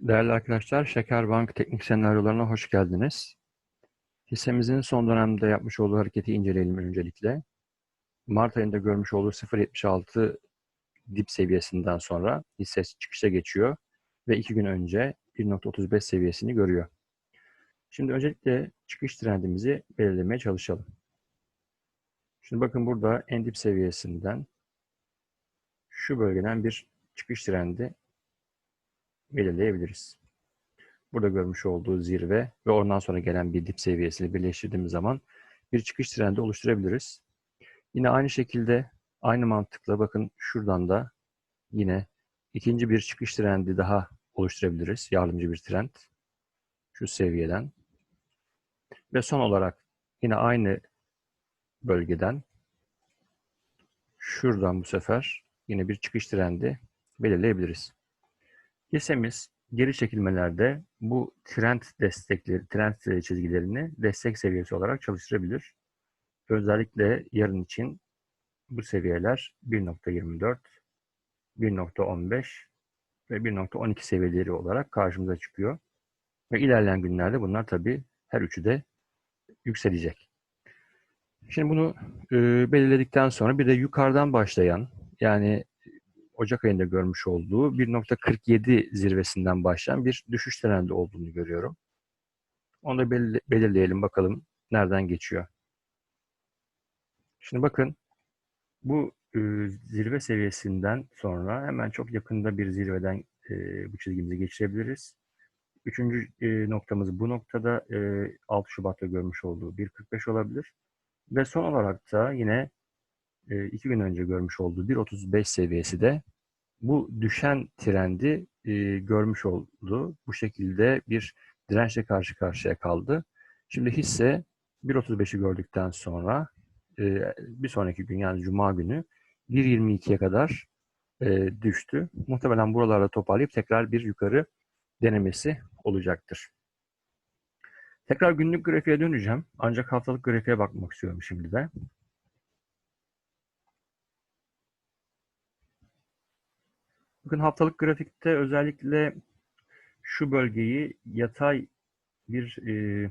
Değerli arkadaşlar, Şekerbank teknik senaryolarına hoş geldiniz. Hissemizin son dönemde yapmış olduğu hareketi inceleyelim öncelikle. Mart ayında görmüş olduğu 0.76 dip seviyesinden sonra hisse çıkışa geçiyor ve iki gün önce 1.35 seviyesini görüyor. Şimdi öncelikle çıkış trendimizi belirlemeye çalışalım. Şimdi bakın burada en dip seviyesinden şu bölgeden bir çıkış trendi belirleyebiliriz. Burada görmüş olduğu zirve ve ondan sonra gelen bir dip seviyesini birleştirdiğimiz zaman bir çıkış trendi oluşturabiliriz. Yine aynı şekilde aynı mantıkla bakın şuradan da yine ikinci bir çıkış trendi daha oluşturabiliriz. Yardımcı bir trend. Şu seviyeden. Ve son olarak yine aynı bölgeden şuradan bu sefer yine bir çıkış trendi belirleyebiliriz. Hissemiz geri çekilmelerde bu trend destekleri, trend çizgilerini destek seviyesi olarak çalıştırabilir. Özellikle yarın için bu seviyeler 1.24, 1.15 ve 1.12 seviyeleri olarak karşımıza çıkıyor. Ve ilerleyen günlerde bunlar tabii her üçü de yükselecek. Şimdi bunu e, belirledikten sonra bir de yukarıdan başlayan yani Ocak ayında görmüş olduğu 1.47 zirvesinden başlayan bir düşüş trendi olduğunu görüyorum. Onu da belirleyelim bakalım nereden geçiyor. Şimdi bakın bu e, zirve seviyesinden sonra hemen çok yakında bir zirveden e, bu çizgimizi geçirebiliriz. Üçüncü e, noktamız bu noktada e, 6 Şubat'ta görmüş olduğu 1.45 olabilir. Ve son olarak da yine iki gün önce görmüş olduğu 1.35 seviyesi de bu düşen trendi e, görmüş oldu. Bu şekilde bir dirençle karşı karşıya kaldı. Şimdi hisse 1.35'i gördükten sonra e, bir sonraki gün yani Cuma günü 1.22'ye kadar e, düştü. Muhtemelen buralarda toparlayıp tekrar bir yukarı denemesi olacaktır. Tekrar günlük grafiğe döneceğim. Ancak haftalık grafiğe bakmak istiyorum şimdi de. Bakın haftalık grafikte özellikle şu bölgeyi yatay bir e,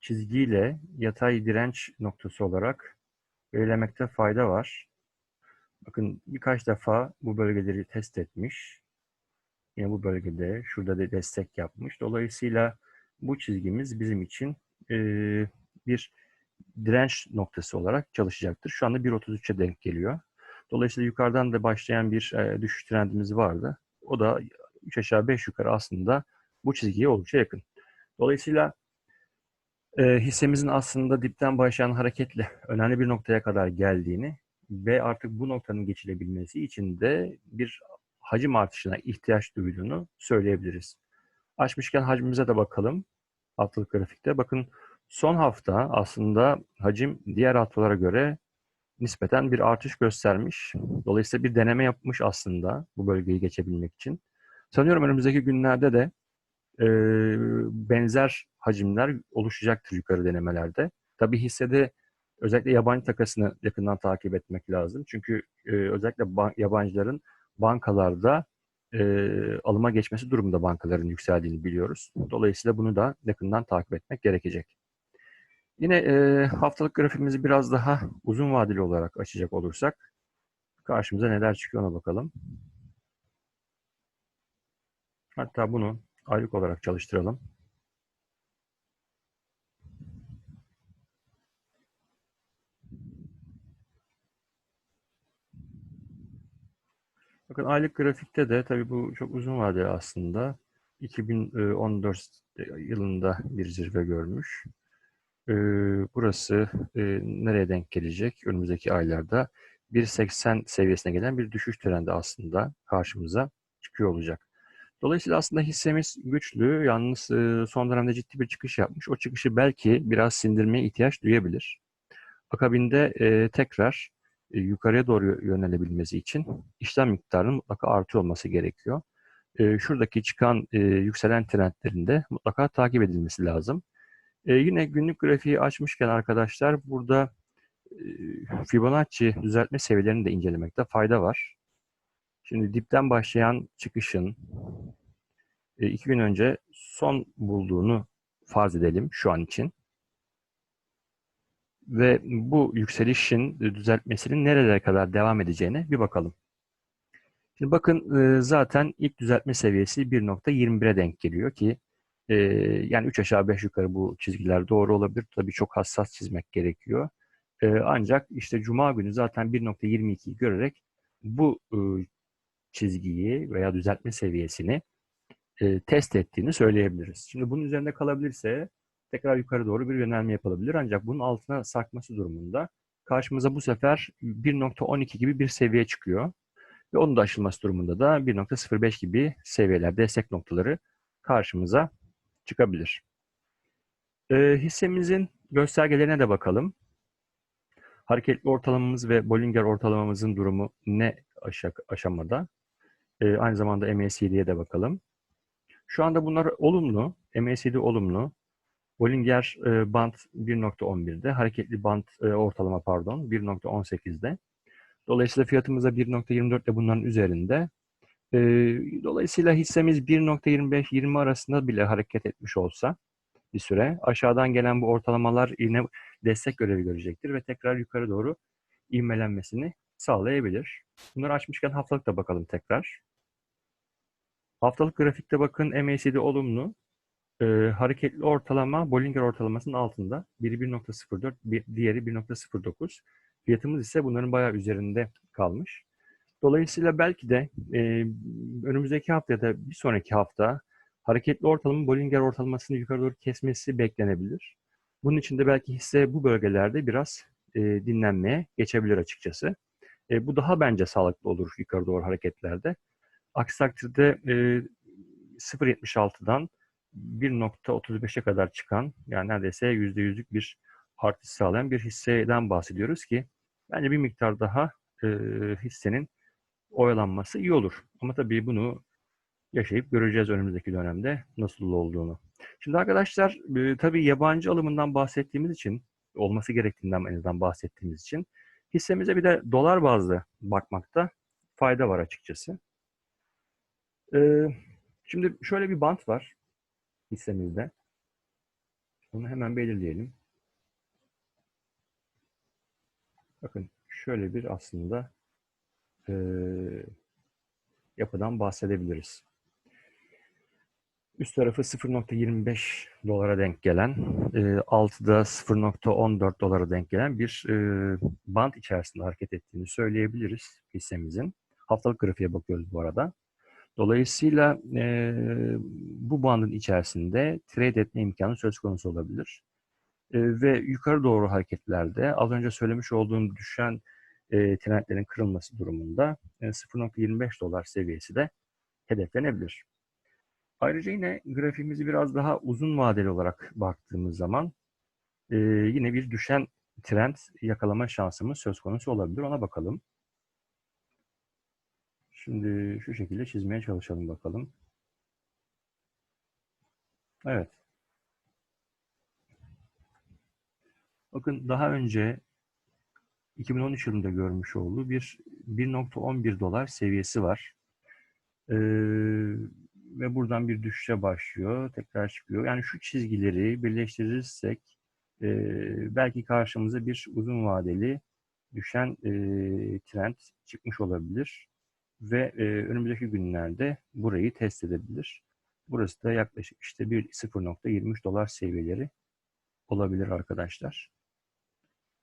çizgiyle yatay direnç noktası olarak belirlemekte fayda var. Bakın birkaç defa bu bölgeleri test etmiş. Yine bu bölgede şurada da destek yapmış. Dolayısıyla bu çizgimiz bizim için e, bir direnç noktası olarak çalışacaktır. Şu anda 1.33'e denk geliyor. Dolayısıyla yukarıdan da başlayan bir e, düşüş trendimiz vardı. O da 3 aşağı 5 yukarı aslında bu çizgiye oldukça yakın. Dolayısıyla e, hissemizin aslında dipten başlayan hareketle önemli bir noktaya kadar geldiğini ve artık bu noktanın geçilebilmesi için de bir hacim artışına ihtiyaç duyduğunu söyleyebiliriz. Açmışken hacmimize de bakalım. Haftalık grafikte. Bakın son hafta aslında hacim diğer haftalara göre nispeten bir artış göstermiş. Dolayısıyla bir deneme yapmış aslında bu bölgeyi geçebilmek için. Sanıyorum önümüzdeki günlerde de e, benzer hacimler oluşacaktır yukarı denemelerde. Tabii hissede özellikle yabancı takasını yakından takip etmek lazım. Çünkü e, özellikle ban- yabancıların bankalarda e, alıma geçmesi durumunda bankaların yükseldiğini biliyoruz. Dolayısıyla bunu da yakından takip etmek gerekecek. Yine e, haftalık grafiğimizi biraz daha uzun vadeli olarak açacak olursak karşımıza neler çıkıyor ona bakalım. Hatta bunu aylık olarak çalıştıralım. Bakın aylık grafikte de tabii bu çok uzun vadeli aslında. 2014 yılında bir zirve görmüş. Ee, burası e, nereye denk gelecek? Önümüzdeki aylarda 1.80 seviyesine gelen bir düşüş trendi aslında karşımıza çıkıyor olacak. Dolayısıyla aslında hissemiz güçlü. Yalnız e, son dönemde ciddi bir çıkış yapmış. O çıkışı belki biraz sindirmeye ihtiyaç duyabilir. Akabinde e, tekrar e, yukarıya doğru yönelebilmesi için işlem miktarının mutlaka artıyor olması gerekiyor. E, şuradaki çıkan e, yükselen trendlerinde mutlaka takip edilmesi lazım. E, yine günlük grafiği açmışken arkadaşlar burada e, Fibonacci düzeltme seviyelerini de incelemekte fayda var. Şimdi dipten başlayan çıkışın e, iki gün önce son bulduğunu farz edelim şu an için. Ve bu yükselişin düzeltmesinin nerelere kadar devam edeceğine bir bakalım. Şimdi bakın e, zaten ilk düzeltme seviyesi 1.21'e denk geliyor ki e, yani 3 aşağı 5 yukarı bu çizgiler doğru olabilir. Tabii çok hassas çizmek gerekiyor. E, ancak işte Cuma günü zaten 1.22'yi görerek bu çizgiyi veya düzeltme seviyesini test ettiğini söyleyebiliriz. Şimdi bunun üzerinde kalabilirse tekrar yukarı doğru bir yönelme yapılabilir. Ancak bunun altına sarkması durumunda karşımıza bu sefer 1.12 gibi bir seviye çıkıyor. Ve onun da aşılması durumunda da 1.05 gibi seviyeler, destek noktaları karşımıza çıkabilir. E, hissemizin göstergelerine de bakalım. Hareketli ortalamamız ve Bollinger ortalamamızın durumu ne aşamada? E, aynı zamanda MACD'ye de bakalım. Şu anda bunlar olumlu. MACD olumlu. Bollinger e, band 1.11'de, hareketli band e, ortalama pardon 1.18'de. Dolayısıyla fiyatımız da 1.24 ile bunların üzerinde. Dolayısıyla hissemiz 1.25-20 arasında bile hareket etmiş olsa bir süre aşağıdan gelen bu ortalamalar yine destek görevi görecektir ve tekrar yukarı doğru ivmelenmesini sağlayabilir. Bunları açmışken haftalık da bakalım tekrar. Haftalık grafikte bakın MACD olumlu. E, hareketli ortalama Bollinger ortalamasının altında. Biri 1.04, bir, diğeri 1.09. Fiyatımız ise bunların bayağı üzerinde kalmış. Dolayısıyla belki de e, önümüzdeki hafta ya da bir sonraki hafta hareketli ortalama Bollinger ortalamasını yukarı doğru kesmesi beklenebilir. Bunun için de belki hisse bu bölgelerde biraz e, dinlenmeye geçebilir açıkçası. E, bu daha bence sağlıklı olur yukarı doğru hareketlerde. Aksi takdirde e, 0.76'dan 1.35'e kadar çıkan yani neredeyse %100'lük bir artış sağlayan bir hisseden bahsediyoruz ki bence bir miktar daha e, hissenin oyalanması iyi olur. Ama tabii bunu yaşayıp göreceğiz önümüzdeki dönemde nasıl olduğunu. Şimdi arkadaşlar e, tabii yabancı alımından bahsettiğimiz için olması gerektiğinden en azından bahsettiğimiz için hissemize bir de dolar bazlı bakmakta fayda var açıkçası. E, şimdi şöyle bir bant var hissemizde. Onu hemen belirleyelim. Bakın şöyle bir aslında e, yapıdan bahsedebiliriz. Üst tarafı 0.25 dolara denk gelen, e, altıda 0.14 dolara denk gelen bir e, band içerisinde hareket ettiğini söyleyebiliriz hissemizin. Haftalık grafiğe bakıyoruz bu arada. Dolayısıyla e, bu bandın içerisinde trade etme imkanı söz konusu olabilir. E, ve yukarı doğru hareketlerde az önce söylemiş olduğum düşen e, trendlerin kırılması durumunda e, 0.25 dolar seviyesi de hedeflenebilir. Ayrıca yine grafiğimizi biraz daha uzun vadeli olarak baktığımız zaman e, yine bir düşen trend yakalama şansımız söz konusu olabilir. Ona bakalım. Şimdi şu şekilde çizmeye çalışalım bakalım. Evet. Bakın daha önce 2013 yılında görmüş olduğu bir 1.11 dolar seviyesi var. Ee, ve buradan bir düşüşe başlıyor. Tekrar çıkıyor. Yani şu çizgileri birleştirirsek e, belki karşımıza bir uzun vadeli düşen e, trend çıkmış olabilir. Ve e, önümüzdeki günlerde burayı test edebilir. Burası da yaklaşık işte bir 0.23 dolar seviyeleri olabilir arkadaşlar.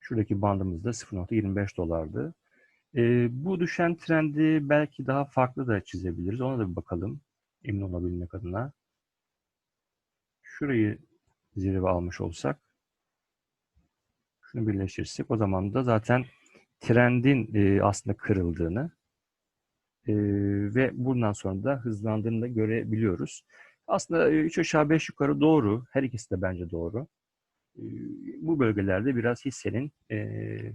Şuradaki bandımız da 0.25 dolardı. E, bu düşen trendi belki daha farklı da çizebiliriz. Ona da bir bakalım. Emin olabilmek adına. Şurayı zirve almış olsak şunu birleştirirsek o zaman da zaten trendin e, aslında kırıldığını e, ve bundan sonra da hızlandığını da görebiliyoruz. Aslında 3 aşağı 5 yukarı doğru. Her ikisi de bence doğru bu bölgelerde biraz hissenin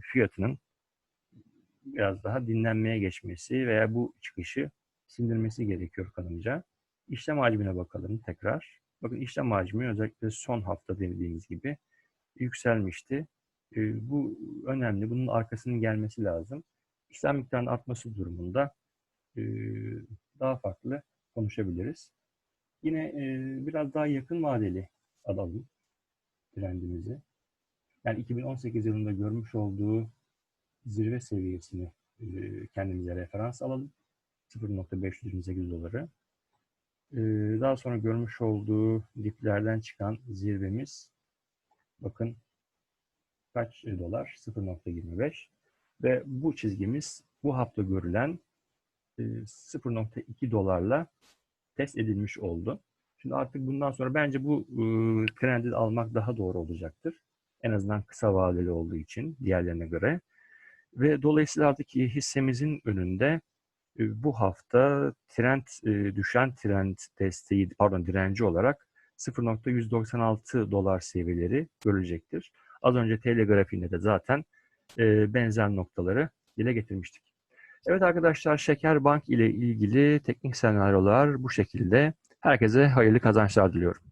fiyatının biraz daha dinlenmeye geçmesi veya bu çıkışı sindirmesi gerekiyor kanımca. İşlem hacmine bakalım tekrar. Bakın işlem hacmi özellikle son hafta dediğimiz gibi yükselmişti. Bu önemli. Bunun arkasının gelmesi lazım. İşlem miktarının artması durumunda daha farklı konuşabiliriz. Yine biraz daha yakın vadeli alalım trendimizi. Yani 2018 yılında görmüş olduğu zirve seviyesini e, kendimize referans alalım. 0.528 doları. E, daha sonra görmüş olduğu diplerden çıkan zirvemiz bakın kaç dolar? 0.25 ve bu çizgimiz bu hafta görülen e, 0.2 dolarla test edilmiş oldu. Şimdi artık bundan sonra bence bu e, trendi almak daha doğru olacaktır. En azından kısa vadeli olduğu için diğerlerine göre. Ve dolayısıyla artık hissemizin önünde e, bu hafta trend e, düşen trend desteği pardon direnci olarak 0.196 dolar seviyeleri görülecektir. Az önce TL grafiğinde de zaten e, benzer noktaları dile getirmiştik. Evet arkadaşlar Şeker Bank ile ilgili teknik senaryolar bu şekilde. Herkese hayırlı kazançlar diliyorum.